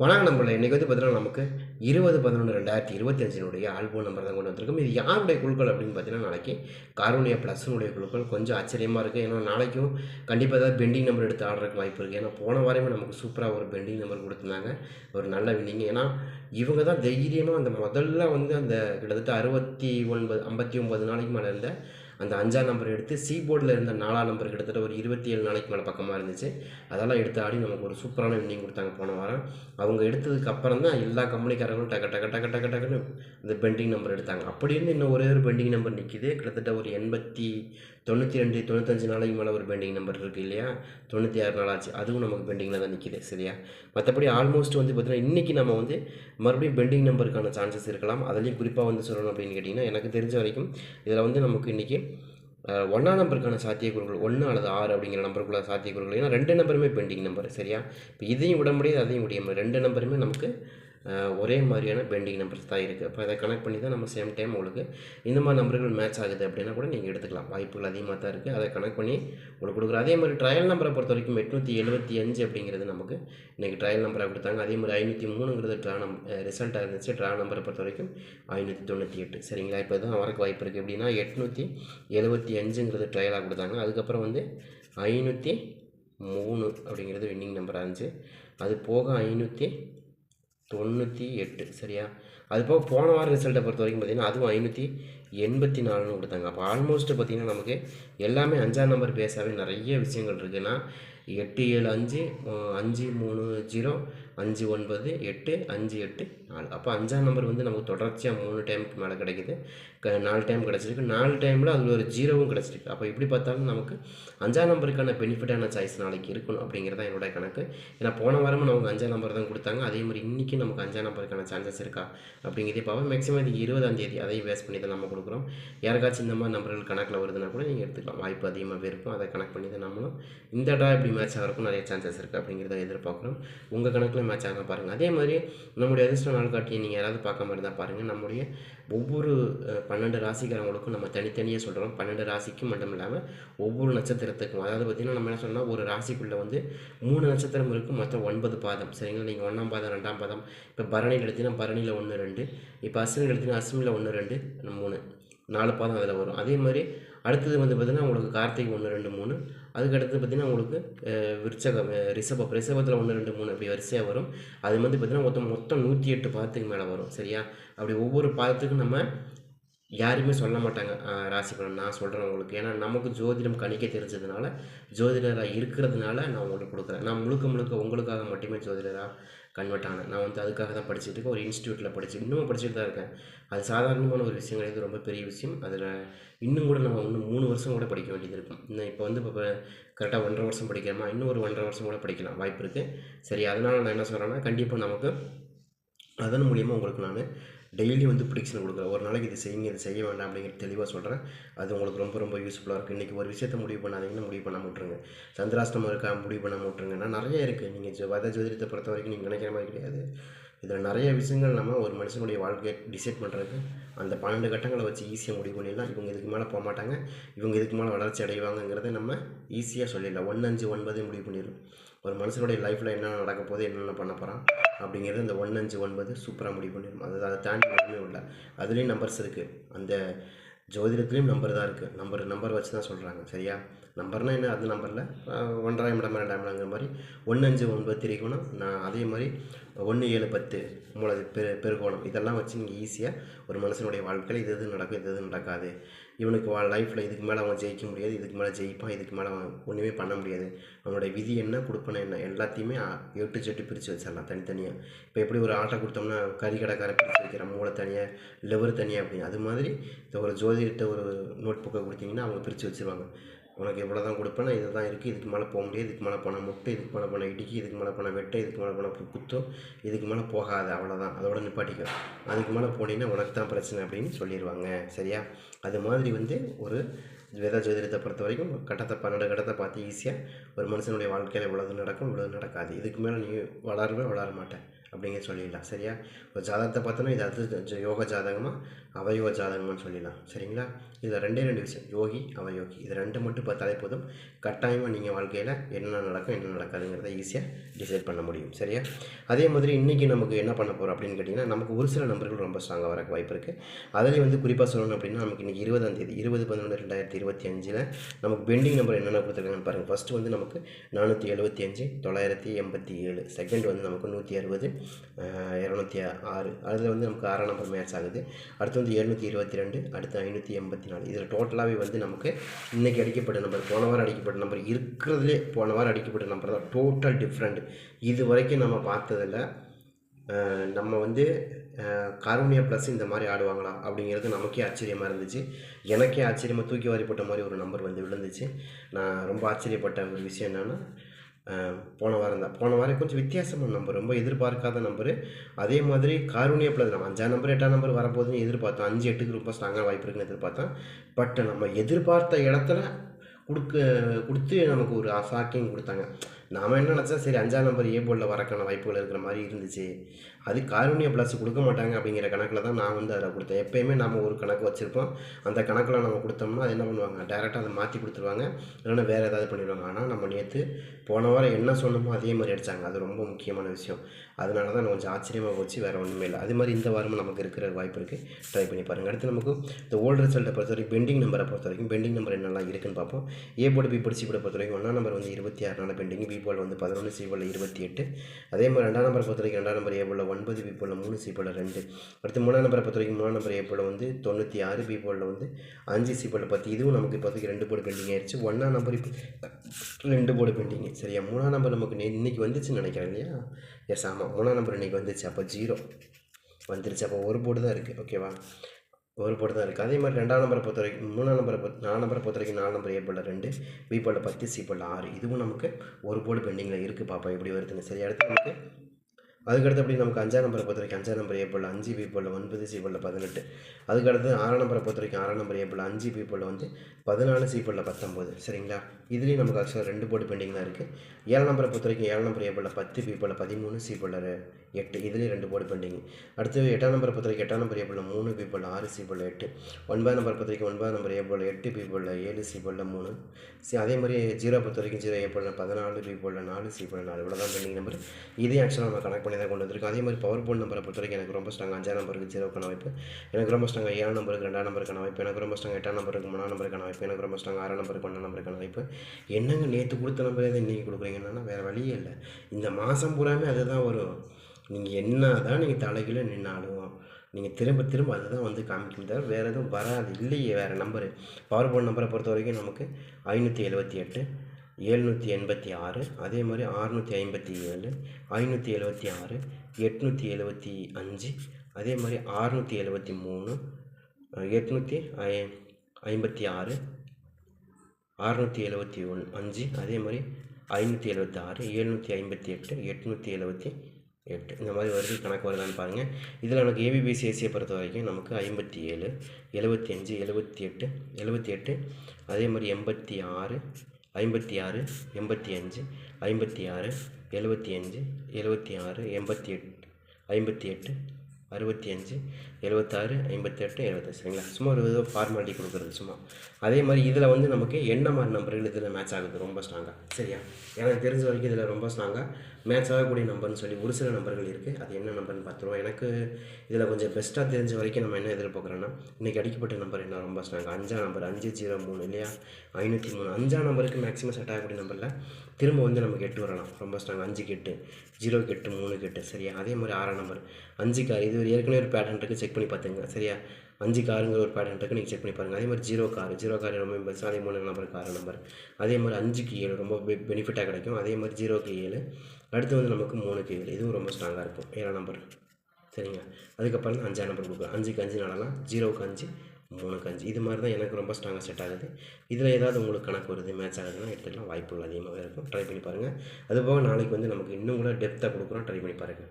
வணக்கம் நம்பரில் இன்றைக்கி வந்து பார்த்தீங்கன்னா நமக்கு இருபது பதினொன்று ரெண்டாயிரத்தி இருபத்தஞ்சினுடைய ஆல்பம் நம்பர் தான் கொண்டு வந்திருக்கோம். இது யாருடைய குழுக்கள் அப்படின்னு பார்த்தீங்கன்னா நாளைக்கு கார்போனியா ப்ளஸ்னுடைய குழுக்கள் கொஞ்சம் ஆச்சரியமாக இருக்குது ஏன்னா நாளைக்கும் கண்டிப்பாக ஏதாவது பெண்டிங் நம்பர் எடுத்து ஆடுறதுக்கு வாய்ப்பு இருக்குது ஏன்னா போன வாரமே நமக்கு சூப்பராக ஒரு பெண்டிங் நம்பர் கொடுத்துருந்தாங்க. ஒரு நல்ல வின்னிங் ஏன்னா இவங்க தான் தைரியமாக அந்த முதல்ல வந்து அந்த கிட்டத்தட்ட அறுபத்தி ஒன்பது ஐம்பத்தி ஒன்பது நாளைக்கு மேலே இருந்த அந்த அஞ்சாம் நம்பர் எடுத்து சி போர்டில் இருந்த நாலாம் நம்பர் கிட்டத்தட்ட ஒரு இருபத்தி ஏழு நாளைக்கு மேலே பக்கமாக இருந்துச்சு. அதெல்லாம் எடுத்து ஆடி நமக்கு ஒரு சூப்பரான வின்னிங் கொடுத்தாங்க போன வாரம். அவங்க எடுத்ததுக்கு அப்புறம் தான் எல்லா கம்பெனிக்காரங்களும் டக டக டக டக டக்குன்னு இந்த பெண்டிங் நம்பர் எடுத்தாங்க. அப்படி இருந்து இன்னும் ஒரே ஒரு பெண்டிங் நம்பர் நிற்கிது கிட்டத்தட்ட ஒரு எண்பத்தி தொண்ணூற்றி ரெண்டு தொண்ணூத்தஞ்சு நாளைக்கு மேலே ஒரு பெண்டிங் நம்பர் இருக்குது இல்லையா? தொண்ணூற்றி ஆறு நாள் ஆச்சு. அதுவும் நமக்கு பெண்டிங்கில் தான் நிற்கிது சரியா? மற்றபடி ஆல்மோஸ்ட் வந்து பார்த்தீங்கன்னா இன்றைக்கி நம்ம வந்து மறுபடியும் பெண்டிங் நம்பருக்கான சான்சஸ் இருக்கலாம். அதுலேயும் குறிப்பாக வந்து சொல்லணும் அப்படின்னு கேட்டிங்கன்னா எனக்கு தெரிஞ்ச வரைக்கும் இதில் வந்து நமக்கு இன்றைக்கி ஒன்றாம் நம்பருக்கான சாத்தியக்கூறுகள் ஒன்று அல்லது ஆறு அப்படிங்கிற நம்பருக்குள்ள சாத்தியக்கூறுகள். ஏன்னா ரெண்டு நம்பருமே பெண்டிங் நம்பர் சரியா? இப்போ இதையும் விட முடியாது அதையும் விட முடியாது. ரெண்டு நம்பருமே நமக்கு ஒரே மாதிரியான பெண்டிங் நம்பர்ஸ் தான் இருக்குது அப்போ அதை கனெக்ட் பண்ணி தான் நம்ம சேம் டைம் உங்களுக்கு இந்த மாதிரி நம்பர்கள் மேட்ச் ஆகுது அப்படின்னா கூட நீங்கள் எடுத்துக்கலாம். வாய்ப்புகள் அதிகமாக தான் இருக்குது அதை கனெக்ட் பண்ணி உங்களுக்கு கொடுக்குறோம். அதே மாதிரி ட்ரையல் நம்பரை பொறுத்த வரைக்கும் எட்நூற்றி எழுபத்தி அஞ்சு அப்படிங்கிறது நமக்கு இன்றைக்கி ட்ரையல் நம்பராக கொடுத்தாங்க. அதே மாதிரி ஐநூற்றி மூணுங்கிறது ட்ரா நம் ரிசல்ட்டாக இருந்துச்சு. ட்ரா நம்பரை பொறுத்த வரைக்கும் ஐநூற்றி தொண்ணூற்றி எட்டு. சரிங்களா? இப்போ தான் வரக்கு வாய்ப்பு இருக்குது எப்படின்னா எட்நூற்றி எழுபத்தி அஞ்சுங்கிறது ட்ரையலாக கொடுத்தாங்க. அதுக்கப்புறம் வந்து ஐநூற்றி மூணு அப்படிங்கிறது வின்னிங் நம்பராக இருந்துச்சு. அது போக ஐநூற்றி தொண்ணூற்றி எட்டு சரியா? அது போக போன வாரம் ரிசல்ட்டை பொறுத்த வரைக்கும் பார்த்தீங்கன்னா அதுவும் ஐநூற்றி எண்பத்தி நாலுன்னு கொடுத்தாங்க. அப்போ ஆல்மோஸ்ட் பார்த்தீங்கன்னா நமக்கு எல்லாமே அஞ்சாம் நம்பர் பேஸாகவே நிறைய விஷயங்கள் இருக்குன்னா எட்டு ஏழு அஞ்சு அஞ்சு மூணு ஜீரோ அஞ்சு ஒன்பது எட்டு அஞ்சு எட்டு நாலு. அப்போ அஞ்சாம் நம்பர் வந்து நமக்கு தொடர்ச்சியாக மூணு டைமுக்கு மேலே கிடைக்குது. க நாலு டைம் கிடச்சிருக்கு. நாலு டைமில் அதில் ஒரு ஜீரோவும் கிடச்சிருக்கு. அப்போ எப்படி பார்த்தாலும் நமக்கு அஞ்சாம் நம்பருக்கான பெனிஃபிட்டான சாய்ஸ் நாளைக்கு இருக்கணும் அப்படிங்கிறது தான் என்னோட கணக்கு. ஏன்னா போன வாரமும் நமக்கு அஞ்சாம் நம்பர் தான் கொடுத்தாங்க. அதே மாதிரி இன்றைக்கி நமக்கு அஞ்சாம் நம்பருக்கான சான்சஸ் இருக்கா அப்படிங்கிறதே பார்ப்போம். மேக்ஸிமம் இது இருபதாம் தேதி அதையும் வேஸ்ட் பண்ணி தான் நம்ம கொடுக்குறோம். யாருக்காச்சும் இந்த மாதிரி நம்பர்கள் கணக்கில் வருதுன்னா கூட நீங்கள் எடுத்துக்கலாம். வாய்ப்பு அதிகமாகவே இருக்கும். அதை கனெக்ட் பண்ணி தான் நம்மளும் இந்த டா இப்படி மேட்ச் ஆகிறக்கும் நிறைய சான்சஸ் இருக்குது அப்படிங்கிறத எதிர்பார்க்குறோம். உங்கள் கணக்கில் மேட்ச் ஆக பாருங்கள் அதே மாதிரி நம்முடைய அதிர்ஷ்ட நாள்காட்டியை நீங்கள் யாராவது பார்க்காம இருந்தால் பாருங்கள் நம்முடைய ஒவ்வொரு பன்னெண்டு ராசிக்காரங்களுக்கும் நம்ம தனித்தனியாக சொல்கிறோம் பன்னெண்டு ராசிக்கும் மட்டும் இல்லாமல் ஒவ்வொரு நட்சத்திரத்துக்கும். அதாவது பார்த்திங்கன்னா நம்ம என்ன சொன்னால் ஒரு ராசிக்குள்ளே வந்து மூணு நட்சத்திரம் இருக்கும். மொத்தம் ஒன்பது பாதம். சரிங்களா? நீங்கள் ஒன்றாம் பாதம் ரெண்டாம் பாதம். இப்போ பரணியில் எடுத்திங்கன்னா பரணியில் ஒன்று ரெண்டு. இப்போ அஸ்வினியில் எடுத்திங்கன்னா அஸ்வினியில் ஒன்று ரெண்டு மூணு. நாலு பாதம் அதில் வரும். அதே மாதிரி அடுத்தது வந்து பார்த்திங்கன்னா உங்களுக்கு கார்த்திகை ஒன்று ரெண்டு மூணு. அதுக்கு அடுத்து பார்த்திங்கன்னா உங்களுக்கு விருச்சகம் அஹ், ரிஷபம். ரிஷபத்தில் ஒன்று ரெண்டு மூணு அப்படி வரிசையாக வரும். அது வந்து பார்த்திங்கன்னா மொத்தம் மொத்தம் நூற்றி எட்டு பாதத்துக்கு மேலே வரும். சரியா? அப்படி ஒவ்வொரு பாதத்துக்கும் நம்ம யாருமே சொல்ல மாட்டாங்க ராசி பலன் நான் சொல்கிறேன் உங்களுக்கு. ஏன்னா நமக்கு ஜோதிடம் கணிக்க தெரிஞ்சதுனால ஜோதிடராக இருக்கிறதுனால நான் உங்களுக்கு கொடுக்குறேன். நான் முழுக்க முழுக்க உங்களுக்காக மட்டுமே ஜோதிடராக கன்வெர்ட் ஆனேன். நான் வந்து அதுக்காக தான் படிச்சுட்டு இருக்கேன். ஒரு இன்ஸ்டியூட்டில் படிச்சு இன்னும் படிச்சுட்டு தான் இருக்கேன். அது சாதாரணமான ஒரு விஷயம் கிடையாது. ரொம்ப பெரிய விஷயம். அதில் இன்னும் கூட நம்ம இன்னும் மூணு வருஷம் கூட படிக்க வேண்டியது இருக்கும். இன்னும் இப்போ வந்து இப்போ கரெக்டாக ஒன்றரை வருஷம் படிக்கிறோமா? இன்னும் ஒரு ஒன்றரை வருஷம் கூட படிக்கலாம். வாய்ப்பு இருக்குது சரி அதனால் நான் என்ன சொல்கிறேன்னா கண்டிப்பாக நமக்கு அதன் மூலியமாக உங்களுக்கு நான் டெய்லி வந்து ப்ரிடிக்ஷன் கொடுக்குறேன். ஒரு நாளைக்கு இது செய்யுங்க இது செய்ய வேண்டாம் அப்படிங்கிறது தெளிவாக சொல்கிறேன் அது உங்களுக்கு ரொம்ப ரொம்ப யூஸ்ஃபுல்லாக இருக்குது இன்றைக்கி ஒரு விஷயத்தை முடிவு பண்ணாதீங்கன்னா முடிவு பண்ண விட்ருங்க சந்திராஷ்டமம் இருக்கா முடிவு பண்ண விட்ருங்க நான் நிறைய இருக்குது நீங்கள் ஜோ வத ஜோதிடத்தை பொறுத்த வரைக்கும் நீங்கள் நினைக்கிற மாதிரி கிடையாது. இதில் நிறைய விஷயங்கள் நம்ம ஒரு மனுஷனுடைய வாழ்க்கையை டிசைட் பண்ணுறதுக்கு அந்த பன்னெண்டு கட்டங்களை வச்சு ஈஸியாக முடிவு பண்ணிடலாம். இவங்க இதுக்கு மேலே போக மாட்டாங்க. இவங்க இதுக்கு மேலே வளர்ச்சி அடைவாங்கங்கிறத நம்ம ஈஸியாக சொல்லிடலாம். ஒன்று அஞ்சு ஒன்பதே முடிவு பண்ணிடலாம். ஒரு மனுஷனுடைய லைஃப்பில் என்னென்ன நடக்க போது என்னென்ன பண்ண போகிறான் அப்படிங்கிறது இந்த ஒன் அஞ்சு ஒன்பது சூப்பராக முடிவு பண்ணிடும் அது அதை தாண்டி ஒன்றுமே இல்லை. அதுலேயும் நம்பர்ஸ் இருக்குது அந்த ஜோதிடத்துலேயும் நம்பர் தான் இருக்குது நம்பர் நம்பர் வச்சு தான் சொல்கிறாங்க சரியா? நம்பர்னால் என்ன? அது நம்பரில் ஒன்றாயிரம் இடம் ரெண்டாயிரம் இடங்கிற மாதிரி ஒன்று அஞ்சு ஒன்பது திரிகோணம். நான் அதே மாதிரி ஒன்று ஏழு பத்து மூலது பெரு பெருகோணம். இதெல்லாம் வச்சு நீங்கள் ஈஸியாக ஒரு மனுஷனுடைய வாழ்க்கையில் இது எது நடக்கும் இது எது நடக்காது. இவனுக்கு வா லைஃப்பில் இதுக்கு மேலே அவன் ஜெயிக்க முடியாது இதுக்கு மேலே ஜெயிப்பான் இதுக்கு மேலே அவன் ஒன்றுமே பண்ண முடியாது. அவனுடைய விதி என்ன கொடுப்பன என்ன எல்லாத்தையுமே எட்டு செட்டு பிரித்து வச்சிடலாம் தனித்தனியாக இப்போ எப்படி ஒரு ஆட்டை கொடுத்தோம்னா கறி கடைக்காரன் பிரித்து வைக்கிற மூளை தனியாக லிவர் தனியாக அப்படின்னு. அது மாதிரி இந்த ஒரு ஜோதிடத்தை ஒரு நோட் புக்கை கொடுத்தீங்கன்னா அவங்க பிரித்து வச்சுருவாங்க. உனக்கு இவ்வளோ தான் கொடுப்பேன் இதை தான் இருக்குது இதுக்கு மேலே போக முடியாது. இதுக்கு மேலே போனால் முட்டை இதுக்கு மேலே போனால் இடிக்கி இதுக்கு மேலே போனால் வெட்டை இதுக்கு மேலே பணம் குத்தும் இதுக்கு மேலே போகாது. அவ்வளோதான் அதோட நிப்பாட்டிக்கும் அதுக்கு மேலே போனீங்கன்னா உனக்கு தான் பிரச்சனை அப்படின்னு சொல்லிடுவாங்க சரியா? அது மாதிரி வந்து ஒரு வேத ஜோதிடத்தை பொறுத்த வரைக்கும் கட்டத்தை பன்னெண்டு கட்டத்தை பார்த்து ஈஸியாக ஒரு மனுஷனுடைய வாழ்க்கையில் இவ்வளோது நடக்கும் இவ்வளோ நடக்காது. இதுக்கு மேலே நீ வளரவே வளர மாட்டேன் அப்படிங்க சொல்லிடலாம். சரியா? ஒரு ஜாதகத்தை பார்த்தோன்னா இது அது யோக ஜாதகமாக அவயோக ஜாதகமானு சொல்லிடலாம். சரிங்களா? இதில் ரெண்டே ரெண்டு விஷயம். யோகி அவயோகி. இது ரெண்டு மட்டும் பார்த்தாலே போதும். கட்டாயமாக நீங்கள் வாழ்க்கையில் என்ன நடக்கும் என்ன நடக்காதுங்கிறத ஈஸியாக டிசைட் பண்ண முடியும். சரியா? அதே மாதிரி இன்றைக்கி நமக்கு என்ன பண்ண போகிறோம் அப்படின்னு கேட்டிங்கன்னா நமக்கு ஒரு சில நம்பர்கள் ரொம்ப ஸ்ட்ராங்காக வர வாய்ப்பு இருக்குது அதிலே வந்து குறிப்பாக சொல்லணும் அப்படின்னா நமக்கு இன்றைக்கி இருபதாம் தேதி இருபது பதினொன்று ரெண்டாயிரத்தி இருபத்தி அஞ்சில் நமக்கு பெண்டிங் நம்பர் என்னென்ன கொடுத்துருக்காங்கன்னு பாருங்கள் ஃபஸ்ட்டு வந்து நமக்கு நானூற்றி எழுபத்தி அஞ்சு தொள்ளாயிரத்தி எண்பத்தி ஏழு. செகண்ட் வந்து நமக்கு நூற்றி அறுபது இரநூத்தி ஆறு. அதில் வந்து நமக்கு ஆறாம் நம்பர் மேட்ச் ஆகுது. அடுத்து வந்து எழுநூற்றி இருபத்தி ரெண்டு அடுத்து ஐநூற்றி எண்பத்தி நாலு இதில் டோட்டலாகவே வந்து நமக்கு இன்றைக்கி அடிக்கப்பட்ட நம்பர் போன வாரம் அடிக்கப்பட்ட நம்பர் இருக்கிறதுலே போன வாரம் அடிக்கப்பட்ட நம்பர் தான் டோட்டல் டிஃப்ரெண்ட் இது வரைக்கும் நம்ம பார்த்ததில்ல. நம்ம வந்து கார்மோனியா ப்ளஸ் இந்த மாதிரி ஆடுவாங்களா அப்படிங்கிறது நமக்கே ஆச்சரியமாக இருந்துச்சு. எனக்கே ஆச்சரியமாக தூக்கி வாரி போட்ட மாதிரி ஒரு நம்பர் வந்து விழுந்துச்சு. நான் ரொம்ப ஆச்சரியப்பட்ட ஒரு விஷயம் என்னென்னா போன வாரம் தான். போன வாரம் கொஞ்சம் வித்தியாசமான நம்பர் ரொம்ப எதிர்பார்க்காத நம்பரு அதே மாதிரி காரூணிய ப்ளஸ் நம்ம அஞ்சாம் நம்பர் எட்டாம் நம்பர் வரப்போகுதுன்னு எதிர்பார்த்தோம். அஞ்சு எட்டுக்கு ரொம்ப ஸ்ட்ராங்காக வாய்ப்பு இருக்குன்னு எதிர்பார்த்தோம். பட் நம்ம எதிர்பார்த்த இடத்துல கொடுக்க கொடுத்து நமக்கு ஒரு ஷாக்கிங் கொடுத்தாங்க. நாம் என்ன நினச்சா சரி அஞ்சாம் நம்பர் ஏ போர்டில் வரக்கான வாய்ப்புகள் இருக்கிற மாதிரி இருந்துச்சு. அது காரூணிய ப்ளஸ் கொடுக்க மாட்டாங்க அப்படிங்கிற கணக்கில் தான் நான் வந்து அதில் கொடுத்தேன். எப்பயுமே நம்ம ஒரு கணக்கு வச்சுருப்போம். அந்த கணக்கில் நம்ம கொடுத்தோம்னா அது என்ன பண்ணுவாங்க? டேரெக்டாக அதை மாற்றி கொடுத்துருவாங்க. இல்லைன்னா வேறு ஏதாவது பண்ணிடுவாங்க. ஆனால் நம்ம நேற்று போன வாரம் என்ன சொன்னோமோ அதே மாதிரி அடித்தாங்க அது ரொம்ப முக்கியமான விஷயம். அதனால தான் கொஞ்சம் ஆச்சரியமாக போச்சு. வேறு ஒன்றுமே இல்லை. அது மாதிரி இந்த வாரமும் நமக்கு இருக்கிற வாய்ப்பு இருக்குது ட்ரை பண்ணி பாருங்கள் அடுத்து நமக்கு இந்த ஓல்டு ரிசல்ட்டை பொறுத்த வரைக்கும் பெண்டிங் நம்பரை பொறுத்த வரைக்கும் பெண்டிங் நம்பர் என்னெல்லாம் இருக்குன்னு பார்ப்போம். ஏ போர்டு பி பிடிச்சி சி பொறுத்த வரைக்கும் ஒன்றாம் நம்பர் வந்து இருபத்தி ஆறு நாள் பெண்டிங் பி வந்து பதினொன்று சி இருபத்தி எட்டு. அதே மாதிரி ரெண்டாம் நம்பரை பொறுத்த வரைக்கும் ரெண்டாம் நம்பர் ஏ ஒன்பது பி மூணு சி ரெண்டு. அடுத்து மூணாம் நம்பரை பொறுத்த வரைக்கும் மூணாம் நம்பர் ஏ போர்டில் வந்து தொண்ணூற்றி ஆறு பி வந்து அஞ்சு சி போர்டில் பத்து. இதுவும் நமக்கு இப்போதைக்கு ரெண்டு போர்டு பெண்டிங் ஆயிடுச்சு ஒன்றாம் நம்பர் இப்போ ரெண்டு போர்டு பெண்டிங் சரியா? மூணாம் நம்பர் நமக்கு நே- இன்னைக்கு வந்துச்சுன்னு நினைக்கிறேன் இல்லையா? எஸ் ஆமாம் மூணாம் நம்பர் இன்னைக்கு வந்துச்சு. அப்போ ஜீரோ வந்துருச்சு. அப்போ ஒரு போர்டு தான் இருக்குது ஓகேவா ஒரு போட்டு தான் இருக்குது அதே மாதிரி ரெண்டாம் நம்பரை பொறுத்த வரைக்கும் மூணாம் நம்பரை பொறுத்த நாலு நம்பரை பொறுத்த வரைக்கும் நாலு நம்பர் ஏ போர்டில் ரெண்டு பி போர்டில் பத்து சி போர்டில் ஆறு. இதுவும் நமக்கு ஒரு போர்டு பெண்டிங்கில் இருக்குது பாப்பா எப்படி வருதுன்னு. சரி அடுத்து நமக்கு அதுக்கடுத்து அப்படி நமக்கு அஞ்சாம் நம்பரை பொறுத்த வரைக்கும் அஞ்சாம் நம்பர் ஏப்பிள் அஞ்சு பி ஒன்பது சீப்பிளில் பதினெட்டு. அதுக்கடுத்து ஆறாம் நம்பரை பொறுத்த வரைக்கும் ஆறாம் நம்பர் ஏப்பிள் அஞ்சு பீப்பிளில் வந்து பதினாலு சீப்பிளில் பத்தொம்போது சரிங்களா? இதுலேயும் நமக்கு ஆக்சுவலாக ரெண்டு போர்டு பெண்டிங் தான் இருக்குது ஏழாம் நம்பரை பொறுத்த வரைக்கும் ஏழாம் நம்பர் ஏப்பிளில் பத்து பீப்பிளில் பதிமூணு சீப்பிளில் எட்டு. இதுலேயும் ரெண்டு போர்டு பெண்டிங் அடுத்து எட்டாம் நம்பரை பொறுத்த வரைக்கும் எட்டாம் நம்பர் ஏப்பிளில் மூணு பீப்பிள் ஆறு சி எட்டு. ஒன்பதாம் நம்பரை பொறுத்த வரைக்கும் ஒன்பதாம் நம்பர் ஏப்பிளில் எட்டு பீப்பிளில் ஏழு சீப்பிளில் மூணு. சரி அதே மாதிரி ஜீரோ பொறுத்த வரைக்கும் ஜீரோ ஏப்பிளில் பதினாலு பி நாலு சீப்பிளில் நாலு. இவ்வளோ தான் பெண்டிங் நம்பர் இதையும் ஆக்சுவலாக நம்ம கனெக்ட் பண்ணி தான் கொண்டு வந்திருக்கோம். அதே மாதிரி பவர் போர்ட் நம்பரை பொறுத்த வரைக்கும் எனக்கு ரொம்ப ஸ்ட்ராங் அஞ்சாம் நம்பருக்கு ஜீரோக்கான வாய்ப்பு. எனக்கு ரொம்ப ஸ்ட்ராங் ஏழாம் நம்பருக்கு ரெண்டாம் நம்பருக்கான வாய்ப்பு. எனக்கு ரொம்ப ஸ்ட்ராங் எட்டாம் நம்பருக்கு மூணாம் நம்பருக்கான வாய்ப்பு. எனக்கு ரொம்ப ஸ்ட்ராங் ஆறாம் நம்பருக்கு ஒன்றாம் நம்பருக்கான வாய்ப்பு. என்னங்க நேற்று கொடுத்த நம்பர் எதை இன்றைக்கி கொடுக்குறீங்கன்னா வேறு வழியே இல்லை. இந்த மாதம் பூராமே அதுதான் வரும் நீங்கள் என்ன தான் நீங்கள் தலைகீழ நின்னாலும் நீங்கள் திரும்ப திரும்ப அதுதான் வந்து காமிக்கும் தவிர வேறு எதுவும் வராது. இல்லையே வேறு நம்பரு பவர் போர்ட் நம்பரை பொறுத்த வரைக்கும் நமக்கு ஐநூற்றி எழுபத்தி எட்டு எழுநூற்றி எண்பத்தி ஆறு அதே மாதிரி அறுநூற்றி ஐம்பத்தி ஏழு ஐநூற்றி எழுபத்தி ஆறு எட்நூற்றி எழுபத்தி அஞ்சு அதே மாதிரி அறுநூற்றி எழுபத்தி மூணு எட்நூற்றி ஐ ஐம்பத்தி ஆறு அறுநூற்றி எழுபத்தி ஒன் அஞ்சு அதே மாதிரி ஐநூற்றி எழுபத்தி ஆறு எழுநூற்றி ஐம்பத்தி எட்டு எட்நூற்றி எழுபத்தி எட்டு. இந்த மாதிரி வருது கணக்கு வருதான்னு பாருங்கள் இதில் எனக்கு ஏபிபிசிஎஸ்சியை பொறுத்த வரைக்கும் நமக்கு ஐம்பத்தி ஏழு எழுபத்தி அஞ்சு எழுபத்தி எட்டு எழுபத்தி எட்டு அதே மாதிரி எண்பத்தி ஆறு ஐம்பத்தி ஆறு எண்பத்தி அஞ்சு ஐம்பத்தி ஆறு எழுபத்தி அஞ்சு எழுபத்தி ஆறு எண்பத்தி எட்டு ஐம்பத்தி எட்டு அறுபத்தி அஞ்சு எழுபத்தாறு ஐம்பத்தெட்டு எழுபத்தஞ்சு சரிங்களா? சும்மா ஒரு விதம் ஃபார்மாலிட்டி கொடுக்குறது சும்மா. அதே மாதிரி இதில் வந்து நமக்கு என்ன மாதிரி நம்பர்கள் இதில் மேட்ச் ஆகுது? ரொம்ப ஸ்ட்ராங்காக சரியா? எனக்கு தெரிஞ்ச வரைக்கும் இதில் ரொம்ப ஸ்ட்ராங்காக மேட்ச் ஆகக்கூடிய நம்பர்னு சொல்லி ஒரு சில நம்பர்கள் இருக்குது அது என்ன நம்பர்னு பார்த்துருவோம். எனக்கு இதில் கொஞ்சம் பெஸ்ட்டாக தெரிஞ்ச வரைக்கும் நம்ம என்ன எதிர்பார்க்குறோன்னா இன்றைக்கி அடிக்கப்பட்ட நம்பர் என்ன? ரொம்ப ஸ்ட்ராங்காக அஞ்சாம் நம்பர் அஞ்சு ஜீரோ மூணு இல்லையா? ஐநூற்றி மூணு. அஞ்சாம் நம்பருக்கு மேக்ஸிமம் செட் ஆகக்கூடிய நம்பரில் திரும்ப வந்து நமக்கு எட்டு வரலாம். ரொம்ப ஸ்ட்ராங் அஞ்சு கெட்டு ஜீரோ கெட்டு மூணு கெட்டு சரியா? அதே மாதிரி ஆறாம் நம்பர் அஞ்சுக்கு இது ஒரு ஏற்கனவே ஒரு பேட்டர்ன் இருக்குது செக் பண்ணி பார்த்துங்க சரியா? அஞ்சு காருங்கிற ஒரு பேட்டர்ன் இருக்குது நீங்கள் செக் பண்ணி பாருங்கள் அதே மாதிரி ஜீரோ கார் ஜீரோ கார் ரொம்ப பெஸ்ட் அதே மூணு நம்பர் கார் நம்பர் அதே மாதிரி அஞ்சுக்கு ஏழு ரொம்ப பெனிஃபிட்டாக கிடைக்கும். அதே மாதிரி ஜீரோக்கு ஏழு. அடுத்து வந்து நமக்கு மூணுக்கு ஏழு. இதுவும் ரொம்ப ஸ்ட்ராங்காக இருக்கும். ஏழாம் நம்பர் சரிங்க அதுக்கப்புறம் அஞ்சாம் நம்பர் கொடுக்கலாம் அஞ்சுக்கு அஞ்சு நடலாம் ஜீரோக்கு அஞ்சு மூணுக்கு அஞ்சு. இது மாதிரி தான் எனக்கு ரொம்ப ஸ்ட்ராங்காக செட் ஆகுது. இதில் ஏதாவது உங்களுக்கு கணக்கு வருது மேட்ச் ஆகுதுன்னா எடுத்துக்கலாம். வாய்ப்புகள் அதிகமாகவே இருக்கும். ட்ரை பண்ணி பாருங்கள் அதுபோக நாளைக்கு வந்து நமக்கு இன்னும் கூட டெப்த்தாக கொடுக்குறோம். ட்ரை பண்ணி பாருங்கள்